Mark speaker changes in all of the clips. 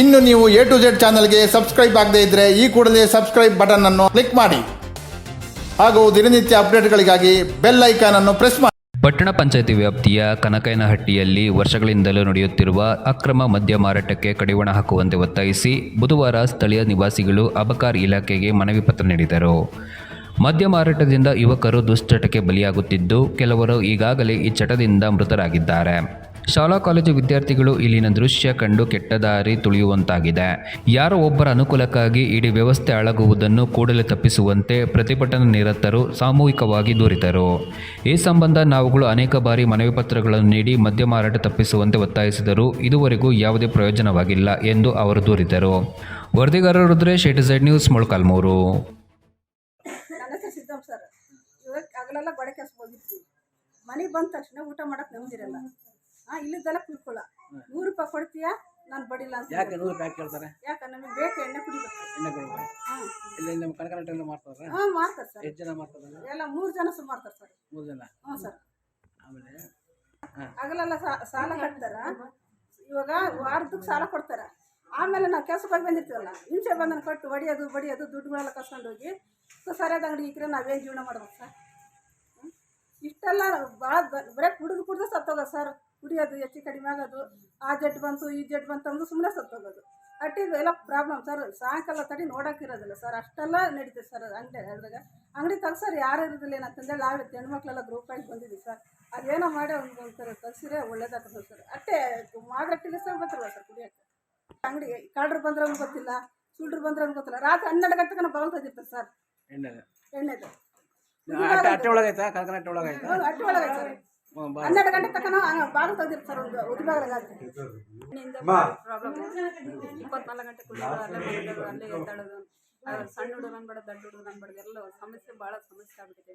Speaker 1: ಇನ್ನು ನೀವು A to Z ಚಾನಲ್ಗೆ ಸಬ್ಸ್ಕ್ರೈಬ್ ಆಗದೇ ಇದ್ರೆ ಈ ಕೂಡಲೇ ಸಬ್ಸ್ಕ್ರೈಬ್ ಬಟನ್ ಅನ್ನು ಕ್ಲಿಕ್ ಮಾಡಿ. ಹಾಗೂ ದಿನನಿತ್ಯ ಅಪ್ಡೇಟ್ಗಳಿಗಾಗಿ ಬೆಲ್ ಐಕಾನ್ ಅನ್ನು ಪ್ರೆಸ್ ಮಾಡಿ.
Speaker 2: ಪಟ್ಟಣ ಪಂಚಾಯತಿ ವ್ಯಾಪ್ತಿಯ ಕನಕಯ್ಯನಹಟ್ಟಿಯಲ್ಲಿ ವರ್ಷಗಳಿಂದಲೂ ನಡೆಯುತ್ತಿರುವ ಅಕ್ರಮ ಮದ್ಯ ಮಾರಾಟಕ್ಕೆ ಕಡಿವಾಣ ಹಾಕುವಂತೆ ಒತ್ತಾಯಿಸಿ ಬುಧವಾರ ಸ್ಥಳೀಯ ನಿವಾಸಿಗಳು ಅಬಕಾರಿ ಇಲಾಖೆಗೆ ಮನವಿ ಪತ್ರ ನೀಡಿದರು. ಮದ್ಯ ಮಾರಾಟದಿಂದ ಯುವಕರು ದುಶ್ಚಟಕ್ಕೆ ಬಲಿಯಾಗುತ್ತಿದ್ದು, ಕೆಲವರು ಈಗಾಗಲೇ ಈ ಚಟದಿಂದ ಮೃತರಾಗಿದ್ದಾರೆ. ಶಾಲಾ ಕಾಲೇಜು ವಿದ್ಯಾರ್ಥಿಗಳು ಇಲ್ಲಿನ ದೃಶ್ಯ ಕಂಡು ಕೆಟ್ಟ ದಾರಿ ತುಳಿಯುವಂತಾಗಿದೆ. ಯಾರೋ ಒಬ್ಬರ ಅನುಕೂಲಕ್ಕಾಗಿ ಇಡೀ ವ್ಯವಸ್ಥೆ ಅಳಗುವುದನ್ನು ಕೂಡಲೇ ತಪ್ಪಿಸುವಂತೆ ಪ್ರತಿಭಟನಾ ನಿರತರು ಸಾಮೂಹಿಕವಾಗಿ ದೂರಿದರು. ಈ ಸಂಬಂಧ ನಾವುಗಳು ಅನೇಕ ಬಾರಿ ಮನವಿ ಪತ್ರಗಳನ್ನು ನೀಡಿ ಮದ್ಯ ಮಾರಾಟ ತಪ್ಪಿಸುವಂತೆ ಒತ್ತಾಯಿಸಿದರೂ ಇದುವರೆಗೂ ಯಾವುದೇ ಪ್ರಯೋಜನವಾಗಿಲ್ಲ ಎಂದು ಅವರು ದೂರಿದರು. ವರದಿಗಾರರು Rudresh, A Z news, Molakalmuru.
Speaker 3: ಬಂದ ತಕ್ಷಣ ಊಟ ಮಾಡಕ್ಕೆ ನೆಮ್ಮದಿರಲ್ಲ ಹಾಂ ಇಲ್ಲಿದ್ದೆಲ್ಲ ಕುಳ್ಕೊಳ್ಳ ನೂರು ರೂಪಾಯಿ ಕೊಡ್ತೀಯಾ? ನಾನು ಬಡಿಲ್ಲ ಅಂತ
Speaker 4: ಯಾಕೆ ನೂರು ರೂಪಾಯಿ ಕೇಳ್ತಾರೆ?
Speaker 3: ಯಾಕೆ ನಮಗೆ ಬೇಕು ಎಣ್ಣೆ ಕುಡಿಬೇಕು.
Speaker 4: ಎಣ್ಣೆ ಕುಡಿಬೇಕು.
Speaker 3: ಹಾಂ.
Speaker 4: ಇಲ್ಲಿ ನಮ್ಮ ಕನಕನಟೆಲ್ಲ ಮಾಡ್ತಾರೆ
Speaker 3: ಹಾಂ ಮಾಡ್ತಾರೆ ಸರ್.
Speaker 4: ಎಷ್ಟು ಜನ ಮಾಡ್ತಾರೆ
Speaker 3: ಎಲ್ಲ ಮೂರು ಜನ ಸು ಮಾಡ್ತಾರೆ ಸರ್.
Speaker 4: ಮೂರು ಜನ?
Speaker 3: ಹ್ಞೂ ಸರ್.
Speaker 4: ಆಮೇಲೆ
Speaker 3: ಆಗಲೆಲ್ಲ ಸಾಲ ಕಟ್ತಾರ. ಇವಾಗ ವಾರದಕ್ಕೆ ಸಾಲ ಕೊಡ್ತಾರ. ಆಮೇಲೆ ನಾವು ಕೆಲಸಕ್ಕೆ ಹೋಗಿ ಬಂದಿರ್ತೀವಲ್ಲ ಹಿಂಸೆ ಬಂದನ ಕೊಟ್ಟು ಹೊಡಿಯೋದು ಬಡಿಯೋದು ದುಡ್ಡುಗಳೆಲ್ಲ ಕಸ್ಕೊಂಡು ಹೋಗಿ ಸರಿಯಾದ ಅಂಗಡಿ ಇಕ್ಕರೆ ನಾವೇನು ಜೀವನ ಮಾಡ್ಬೇಕು ಸರ್? ಇಷ್ಟೆಲ್ಲ ಭಾಳ ಬರೀ ಕುಡಿದು ಕುಡಿದು ಸತ್ತೋಗ ಸರ್. ಕುಡಿಯೋದು ಹೆಚ್ಚು ಕಡಿಮೆ ಆಗೋದು ಆ ಜಡ್ ಬಂತು ಈ ಜಡ್ ಬಂತು ಅಂದು ಸುಮ್ಮನೆ ಸತ್ತೋಗೋದು. ಅಟ್ಟಿ ಎಲ್ಲ ಪ್ರಾಬ್ಲಮ್ ಸರ್ ಸಾಯಂಕಾಲ ತಡಿ ನೋಡೋಕ್ಕಿರೋದಿಲ್ಲ ಸರ್ ಅಷ್ಟೆಲ್ಲ ನಡೀತದೆ ಸರ್ ಅಂಗಡಿ ಅದ್ರಾಗ. ಅಂಗಡಿ ತೆಗ್ಸೋರು ಯಾರು ಇರೋದಿಲ್ಲ ಏನಂತಂದೇಳಿ ನಾವೇ ಹೆಣ್ಮಕ್ಳೆಲ್ಲ ಗ್ರೂಪ್ ಆಗಿ ಬಂದಿದ್ದೀವಿ ಸರ್ ಅದೇನೋ ಮಾಡಿ ಒಂದು ಒಂಥರ ತಗ್ಸಿದ್ರೆ ಒಳ್ಳೇದಾಗ್ತದೆ ಸರ್ ಅಟ್ಟೆ ಮಾದಟ್ಟಿಗೆ ಸರ್ ಬರ್ತಾರಲ್ಲ ಸರ್ ಕುಡಿಯೋಕ್ಕೆ? ಅಂಗಡಿ ಕಳ್ಳರು ಬಂದ್ರೆ ಗೊತ್ತಿಲ್ಲ ಸುಳ್ಳರು ಬಂದ್ರೆ ಗೊತ್ತಿಲ್ಲ. ರಾತ್ರಿ ಹನ್ನೆರಡು ಗಂಟೆಗೆ ನಾವು ಬರೋದಿರ್ತಾರೆ ಸರ್
Speaker 4: ಎಣ್ಣೆ
Speaker 3: ಎಣ್ಣೆದು.
Speaker 4: ಅಟ್ಟೆ ಒಳಗೈತಾ ಅಟ್ಟೆ ಒಳಗೈತಾ
Speaker 3: ಅಟ್ಟೆ ಅಟ್ಟಿ ಒಳಗೆ ಸರ್
Speaker 4: ಹ್ಞೂ ಬಾ
Speaker 3: ಹನ್ನೆರಡು ಗಂಟೆ ತನಕ ಬಾಗಿಲು ತೆಗ್ದಿರ್ತಾರೆ ಸರ್ ಒಂದು ಉದಿ ಬಾಗಿಲಾಗತ್ತೆ ಇಪ್ಪತ್ನಾಲ್ಕು ಗಂಟೆ ಕುಡಿಯೋದು ಅಲ್ಲೇ ಮಲಗೋದು ಅಲ್ಲೇ ಎದ್ದಾಡೋದು ಸಣ್ಣ ಹುಡುಗರು ಅನ್ಬೇಡ ದೊಡ್ಡ ಹುಡುಗರು ಅನ್ಬೇಡ ಎಲ್ಲ ಸಮಸ್ಯೆ ಭಾಳ ಸಮಸ್ಯೆ ಆಗ್ಬಿಟ್ಟಿದೆ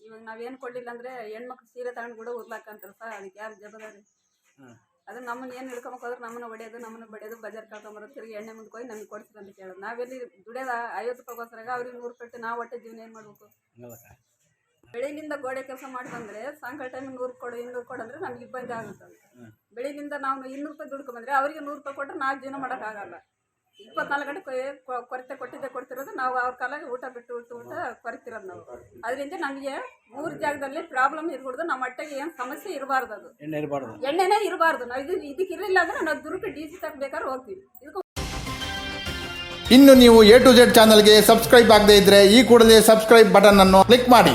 Speaker 3: ಇವಾಗ ನಾವೇನು ಕೊಡ್ಲಿಲ್ಲ ಅಂದ್ರೆ ಹೆಣ್ಮಕ್ಳು ಸೀರೆ ತಗೊಂಡು ಕೂಡ ಉರ್ಲಾಕಂತಾರೆ ಸರ್ ಅದಕ್ಕೆ ಯಾರು
Speaker 4: ಜಬದಾರಿ
Speaker 3: ಅದು ನಮ್ಮನ್ನ ಏನು ಹಿಡ್ಕೊಂಬಕ್ ಹೋದ್ರೆ ನಮ್ಮನ್ನ ಹೊಡೆಯೋದು ನಮ್ಮನ್ನ ಬಡಿಯೋದು ಬಜಾರ್ ಕರ್ಕೊಂಬರೋದು ತಿರುಗಿ ಎಣ್ಣೆ ಮುಂದೆ ಹೋಗಿ ನಮ್ಗೆ ಕೊಡ್ತೀರ ಅಂತ ಕೇಳೋದು. ನಾವೆಲ್ಲಿ ದುಡಿಯೋದ ಐವತ್ತು ರೂಪಾಯಿಗೋಸ್ಕರ ಅವ್ರಿಗೆ ನೂರು ಕೊಟ್ಟು ನಾವು ಹೊಟ್ಟೆ ಜೀವನ ಏನು ಮಾಡಬೇಕು? ಬೆಳಿಗ್ಗಿಂದ ಗೋಡೆ ಕೆಲಸ ಮಾಡಿ ಬಂದರೆ ಸಾಯಂಕಾಲ ಟೈಮ್ ನೂರು ಕೊಡು ಇನ್ನೂರು ಕೊಡು ಅಂದರೆ ನಮ್ಗೆ ಇಬ್ಬಂದಿ ಆಗುತ್ತೆ. ಬೆಳಿಲಿಂದ ನಾವು ಇನ್ನೂರು ರೂಪಾಯಿ ದುಡ್ಕೊಂಬಂದ್ರೆ ಅವರಿಗೆ ನೂರು ರೂಪಾಯಿ ಕೊಟ್ಟರೆ ನಾವು ಜೀವನ ಮಾಡೋಕ್ಕಾಗಲ್ಲ ಇಪ್ಪತ್ನಾಲ್ಕು ಗಂಟೆ ಕೊರತೆ ಕೊಟ್ಟಿದ್ದೆ ಕೊಡ್ತಿರೋದು ನಾವು ಅವ್ರ ಕಾಲಾಗಿ ಊಟ ಬಿಟ್ಟು ಬಿಟ್ಟು ಊಟ ಕೊರತಿರೋದು ನಾವು. ಅದರಿಂದ ನಮಗೆ ಮೂರು ಜಾಗದಲ್ಲಿ ಪ್ರಾಬ್ಲಮ್ ಇರಬಾರ್ದು ನಮ್ಮ ಹೊಟ್ಟೆಗೆ ಏನು ಸಮಸ್ಯೆ ಇರಬಾರ್ದು ಅದು.
Speaker 4: ಎಣ್ಣೆ ಇರಬಾರ್ದು.
Speaker 3: ಎಣ್ಣೆನೇ ಇರಬಾರ್ದು. ನಾವು ಇದು ಇದಕ್ಕೆ ಇರಲಿಲ್ಲ ಅಂದ್ರೆ ನಾವು ದುರ್ಗ ಡಿ ಸಿ ತಕ್ಕ ಬೇಕಾದ್ರೆ ಹೋಗ್ತೀವಿ. ಇದಕ್ಕೆ
Speaker 1: ಇನ್ನು ನೀವು ಎ ಟು ಜೆಡ್ ಚಾನಲ್ಗೆ ಸಬ್ಸ್ಕ್ರೈಬ್ ಆಗದೇ ಇದ್ರೆ ಈ ಕೂಡಲೇ ಸಬ್ಸ್ಕ್ರೈಬ್ ಬಟನ್ ಅನ್ನು ಕ್ಲಿಕ್ ಮಾಡಿ.